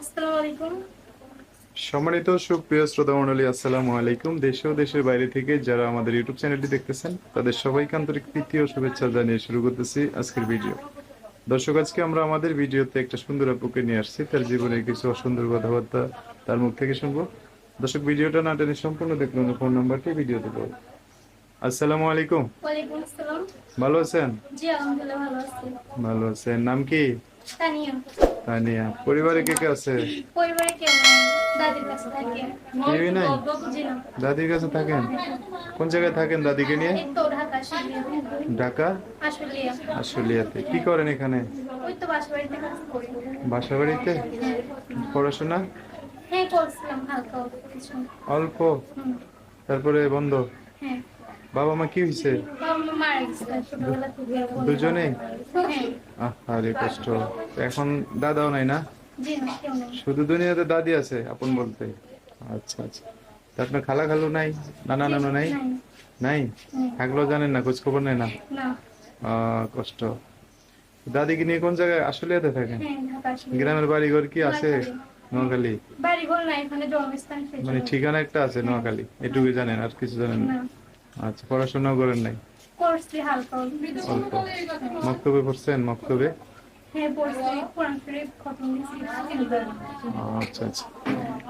আসসালামু আলাইকুম। সম্মানিত সুপ্রিয় শ্রোতা মণ্ডলী আসসালামু আলাইকুম। দেশে ও দেশের বাইরে থেকে যারা আমাদের ইউটিউব চ্যানেলটি দেখতেছেন তাদের সবাইকে আন্তরিক প্রীতি ও শুভেচ্ছা জানিয়ে শুরু করতেছি আজকের ভিডিও। দর্শক আজকে আমরা আমাদের ভিডিওতে একটা সুন্দর আপুকে নিয়ে আসছি। তার জীবনে কিছু অসুন্দর কথাবার্তা তার মুখ থেকে শুনব। দর্শক ভিডিওটা না টেনে সম্পূর্ণ দেখুন ফোন নাম্বারটি ভিডিওতে পাবো আসসালামু আলাইকুম। ওয়ালাইকুম আসসালাম। ভালো আছেন? জি আলহামদুলিল্লাহ ভালো আছি। ভালো আছেন। নাম কি? তানিয়া। তানিয়া পরিবারে কে কে আছে? পরিবারে কেউ নেই দাদির কাছে থাকে। কেউই নাই? দাদির কাছে থাকেন? কোন জায়গায় থাকেন দাদিকে নিয়ে? তো ঢাকা শিলিয়া ঢাকা? আশুলিয়া। আশুলিয়াতে। কি করেন এখানে? ওই তো বাসা বাড়িতে কাজ করি। বাসা বাড়িতে পড়াশোনা? হ্যাঁ করছিলাম হালকা অল্প তারপরে বন্ধ? হ্যাঁ। বাবা মা কি হয়েছে? হ্যাঁ আরে কষ্ট। এখন দাদাও নাই না? শুধু দুনিয়াতে দাদি আছে আপন বলতে। আচ্ছা আচ্ছা। তা আপনার খালা খালু নাই? নানা নানু নাই? নাই, থাকলেও জানেন না খোঁজ খবর নেই না। কষ্ট। দাদিকে নিয়ে কোন জায়গায়? আশুলিয়াতে থাকেন? গ্রামের বাড়ি ঘর কি আছে? নোয়াখালী? মানে ঠিকানা একটা আছে নোয়াখালী? এটুকু জানেন আর কিছু জানেন না। আচ্ছা পড়াশোনা করেন নাই? করছি হালকা। অল্প। মক্তবে পড়ছেন? মক্তবে? হ্যাঁ আচ্ছা আচ্ছা।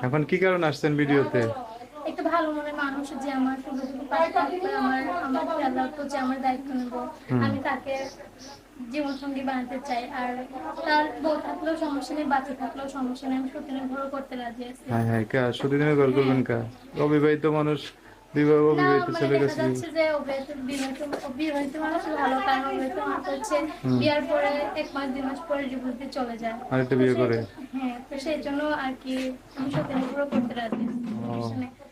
এখন কি কারণে আসছেন ভিডিওতে? একটু ভালো মানুষ যে আমার যে দায়িত্ব নেব। আমি তাকে জীবন সঙ্গী বানাতে চাই। আর তার বউ থাকলেও সমস্যা নেই বাচ্চা থাকলেও সমস্যা নেই। আমি সত্যি নির্ভর করতে রাজি আছি। হ্যাঁ হ্যাঁ কা সুদিনের ঘর করবেন কা? অবিবাহিত মানুষ বিবাহ না অবিবাহিত মানে ছেলে দেখা কাছে যে বিবাহিত বিবাহিত মানুষ ভালো কারণ অবিবাহিত মানুষ হচ্ছে বিয়ার পরে এক মাস দুই মাস পরে ডিভোর্সে চলে যায়। আরেকটা বিয়ে করে। হ্যাঁ তো সেই জন্য আর কি আমি সত্যি নির্ভর করতে রাজি। ও,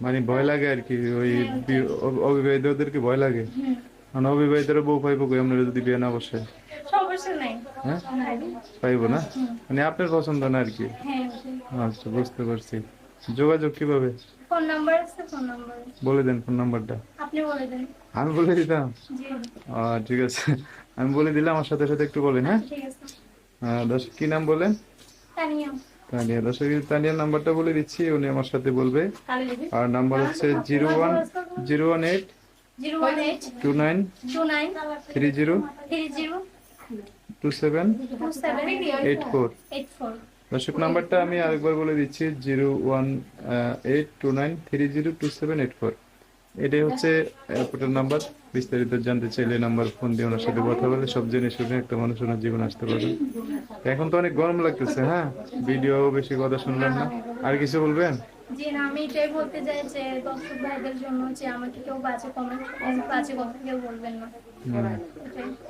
মানে ভয় লাগে আর কি ওই অ- অবিবাহিতদেরকে ভয় লাগে? কারণ অবিবাহিতরা বউ পাইবো কই আমরা যদি বিয়ে না বসে? সমস্যা নাই। হ্যাঁ। পাইবো না? মানে আপনার পছন্দ না আর কি? হ্যাঁ আচ্ছা বুঝতে পারছি। যোগাযোগ কীভাবে? ফোন নাম্বার আছে ফোন নাম্বার বলে দেন ফোন নাম্বারটা আপনি বলে দেন। আমি বলে দিতাম? ঠিক আছে। আমি বলে দিলাম আমার সাথে সাথে একটু বলেন হ্যাঁ? ঠিক আছে। আহ, দর্শক কি নাম বলেন? তানিয়া। দর্শক তানিয়ার নাম্বারটা বলে দিচ্ছি উনি আমার সাথে বলবে। আর নাম্বার হচ্ছে zero one zero one eight two nine three zero two seven eight four. দর্শক নাম্বারটা আমি আরেকবার বলে দিচ্ছি zero one eight two nine three zero two seven eight four এটাই হচ্ছে এয়ারপোর্টের নাম্বার বিস্তারিত জানতে চাইলে নাম্বার ফোন দিয়ে ওনার সাথে কথা বলে সব জেনে শুনে একটা মানুষ ওনার জীবন আসতে পারবে। এখন তো অনেক গরম লাগতেছে হ্যাঁ? ভিডিও বেশি কথা শুনলাম না। আর কিছু বলবেন? জি না আমি এটাই বলতে চাই যে দর্শক ভাইদের জন্য যে আমাকে কেউ বাজে কমেন্ট বাজে কথা কেউ বলবেন না।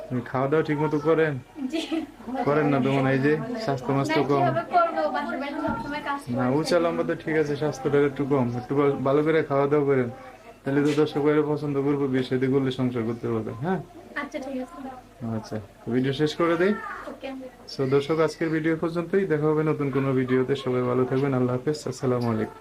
আপনি খাওয়া দাওয়া ঠিক মতো করেন? জি। করেন না তো মনে হয় যে স্বাস্থ্য মাস্ত কম। না উঁচা লম্বা তো ঠিক আছে স্বাস্থ্যটা একটু কম। একটু ভালো- করে খাওয়া দাওয়া করেন। তাহলে তো দর্শক পছন্দ করব বিয়ে শাদী করলে সংসার করতে পারবে হ্যাঁ? আচ্ছা আচ্ছা ভিডিও শেষ করে দেই। সো দর্শক আজকের ভিডিও পর্যন্তই। দেখা হবে নতুন কোনো ভিডিওতে। সবাই ভালো থাকবেন। আল্লাহ হাফেজ। আসসালামু আলাইকুম।